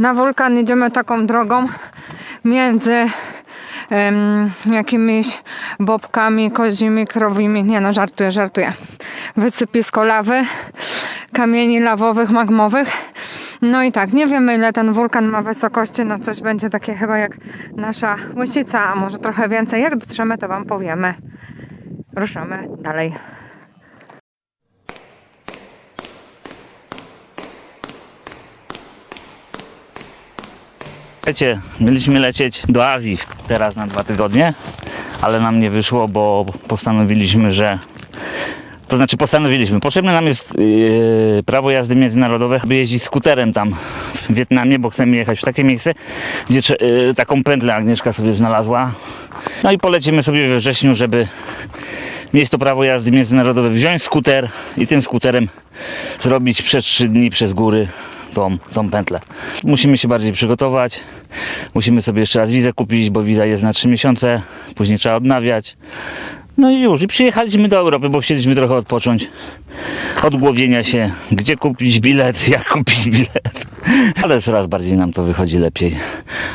Na wulkan idziemy taką drogą między jakimiś bobkami, kozimi, krowimi. Nie no, żartuję, żartuję. Wysypisko lawy, kamieni lawowych, magmowych. No i tak, nie wiemy ile ten wulkan ma wysokości, no coś będzie takie chyba jak nasza łysica, a może trochę więcej. Jak dotrzemy, to Wam powiemy. Ruszamy dalej. Wiecie, mieliśmy lecieć do Azji teraz na dwa tygodnie, ale nam nie wyszło, bo postanowiliśmy, że. To znaczy postanowiliśmy. Potrzebne nam jest yy, prawo jazdy międzynarodowe, by jeździć skuterem tam w Wietnamie, bo chcemy jechać w takie miejsce, gdzie yy, taką pętlę Agnieszka sobie znalazła. No i polecimy sobie we wrześniu, żeby mieć to prawo jazdy międzynarodowe, wziąć skuter i tym skuterem zrobić przez trzy dni przez góry tą, tą pętlę. Musimy się bardziej przygotować. Musimy sobie jeszcze raz wizę kupić, bo wiza jest na 3 miesiące. Później trzeba odnawiać. No i już. I przyjechaliśmy do Europy, bo chcieliśmy trochę odpocząć od głowienia się, gdzie kupić bilet, jak kupić bilet. Ale coraz bardziej nam to wychodzi lepiej.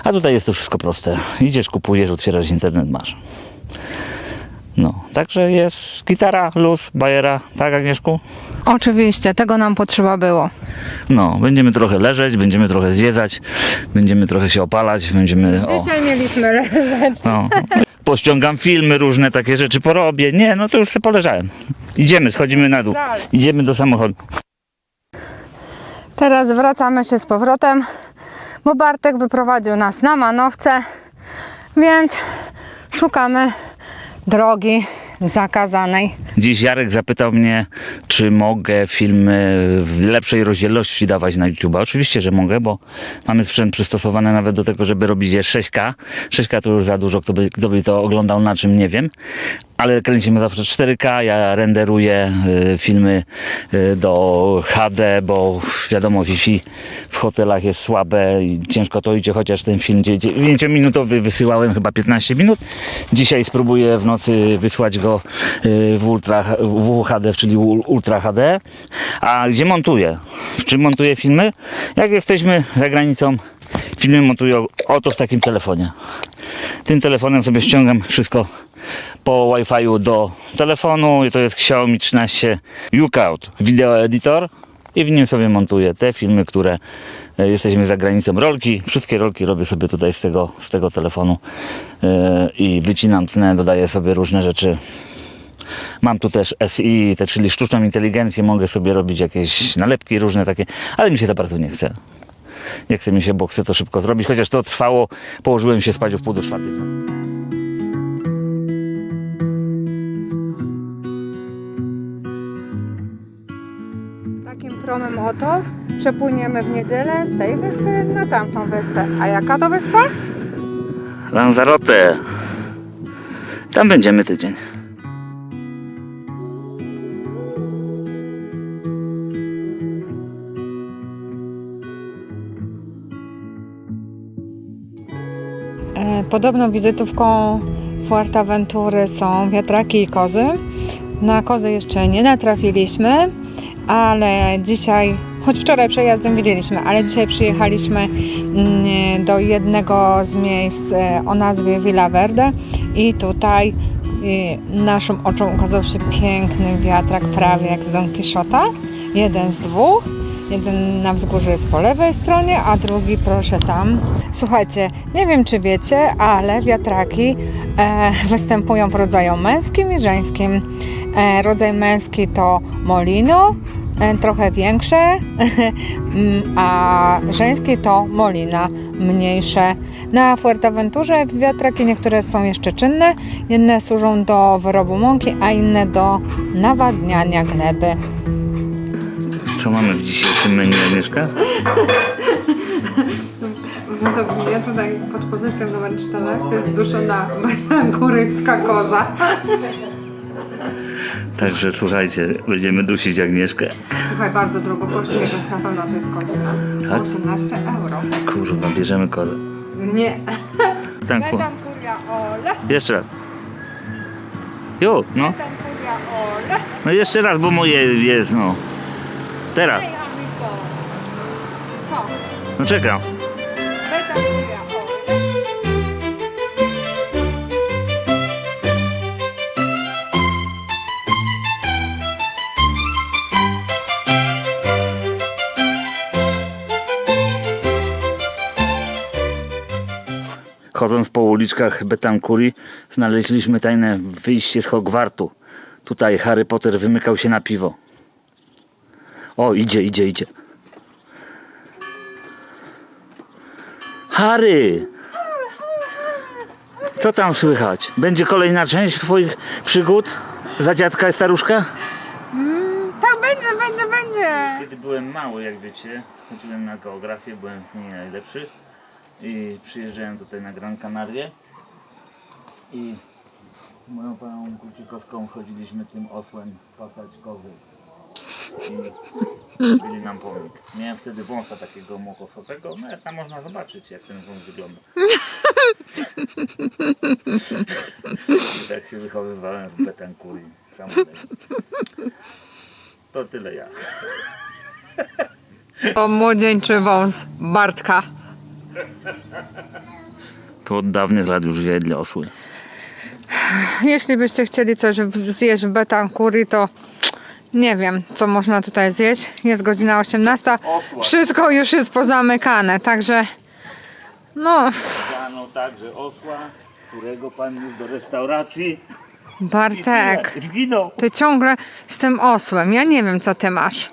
A tutaj jest to wszystko proste. Idziesz, kupujesz, otwierasz internet, masz. No, także jest gitara, luz, bajera, tak Agnieszku? Oczywiście, tego nam potrzeba było. No, będziemy trochę leżeć, będziemy trochę zwiedzać, będziemy trochę się opalać, będziemy. O, Dzisiaj mieliśmy leżeć. no, pościągam filmy, różne takie rzeczy porobię. Nie, no to już sobie poleżałem. Idziemy, schodzimy na dół. Dalej. Idziemy do samochodu. Teraz wracamy się z powrotem, bo Bartek wyprowadził nas na manowce, więc szukamy drogi zakazanej. Dziś Jarek zapytał mnie, czy mogę filmy w lepszej rozdzielczości dawać na YouTube. Oczywiście, że mogę, bo mamy sprzęt przystosowany nawet do tego, żeby robić je 6K. 6K to już za dużo, kto by, kto by to oglądał na czym, nie wiem. Ale kręcimy zawsze 4K, ja renderuję y, filmy y, do HD, bo wiadomo, Wi-Fi w hotelach jest słabe i ciężko to idzie, chociaż ten film 9-minutowy wysyłałem chyba 15 minut. Dzisiaj spróbuję w nocy wysłać go y, w, ultra, w UHD, czyli Ultra HD. A gdzie montuję? W czym montuję filmy? Jak jesteśmy za granicą, filmy montuję oto w takim telefonie. Tym telefonem sobie ściągam wszystko po Wi-Fi do telefonu i to jest Xiaomi 13 YouCout Video Editor i w nim sobie montuję te filmy, które e, jesteśmy za granicą. Rolki, wszystkie rolki robię sobie tutaj z tego, z tego telefonu e, i wycinam tnę, dodaję sobie różne rzeczy. Mam tu też SI, czyli sztuczną inteligencję, mogę sobie robić jakieś nalepki różne takie, ale mi się za bardzo nie chce. Nie chce mi się, bo chcę to szybko zrobić, chociaż to trwało, położyłem się spać o wpół do czwartej. Takim promem oto przepłyniemy w niedzielę z tej wyspy na tamtą wyspę. A jaka to wyspa? Lanzarote. Tam będziemy tydzień. Podobną wizytówką Fuerteventury są wiatraki i kozy. Na kozy jeszcze nie natrafiliśmy, ale dzisiaj, choć wczoraj przejazdem widzieliśmy, ale dzisiaj przyjechaliśmy mm, do jednego z miejsc e, o nazwie Villa Verde i tutaj e, naszym oczom ukazał się piękny wiatrak, prawie jak z Don Quixota. Jeden z dwóch. Jeden na wzgórzu jest po lewej stronie, a drugi proszę tam. Słuchajcie, nie wiem czy wiecie, ale wiatraki e, występują w rodzaju męskim i żeńskim. E, rodzaj męski to molino, e, trochę większe, mm, a żeński to molina, mniejsze. Na Fuerteventurze wiatraki niektóre są jeszcze czynne, jedne służą do wyrobu mąki, a inne do nawadniania gleby. Co mamy w dzisiejszym menu, Agnieszka? Według mnie tutaj pod pozycją numer 14 jest duszona kurycka koza. Także słuchajcie, będziemy dusić Agnieszkę. Słuchaj, bardzo drogo kosztuje, więc na pewno to jest godzina. Tak? 18 euro. Kurwa, bierzemy kozę. Nie. Kuria ole, jeszcze raz. Jo, no. medan kuria ole. No jeszcze raz, bo moje jest, no. Teraz. No czekam. Chodząc po uliczkach Betankuri znaleźliśmy tajne wyjście z Hogwartu. Tutaj Harry Potter wymykał się na piwo. O, idzie, idzie, idzie. Harry! Co tam słychać? Będzie kolejna część twoich przygód? Za dziadka i staruszka? Tak będzie, będzie, będzie. Kiedy byłem mały, jak wiecie, chodziłem na geografię, byłem w niej najlepszy i przyjeżdżałem tutaj na Gran Canaria i z moją panią Kucikowską chodziliśmy tym osłem pasać kozy i byli nam pomnik. Miałem wtedy wąsa takiego mokosowego, no jak tam można zobaczyć jak ten wąs wygląda. I tak się wychowywałem w. Samolecie. To tyle ja. To młodzieńczy wąs Bartka. To od dawnych lat już jedli osły. Jeśli byście chcieli coś zjeść w Betankuri, to nie wiem, co można tutaj zjeść. Jest godzina 18. Osła. Wszystko już jest pozamykane, także no, Dano także osła, którego pan już do restauracji i Bartek, tyle. zginął. ty ciągle z tym osłem. Ja nie wiem, co ty masz.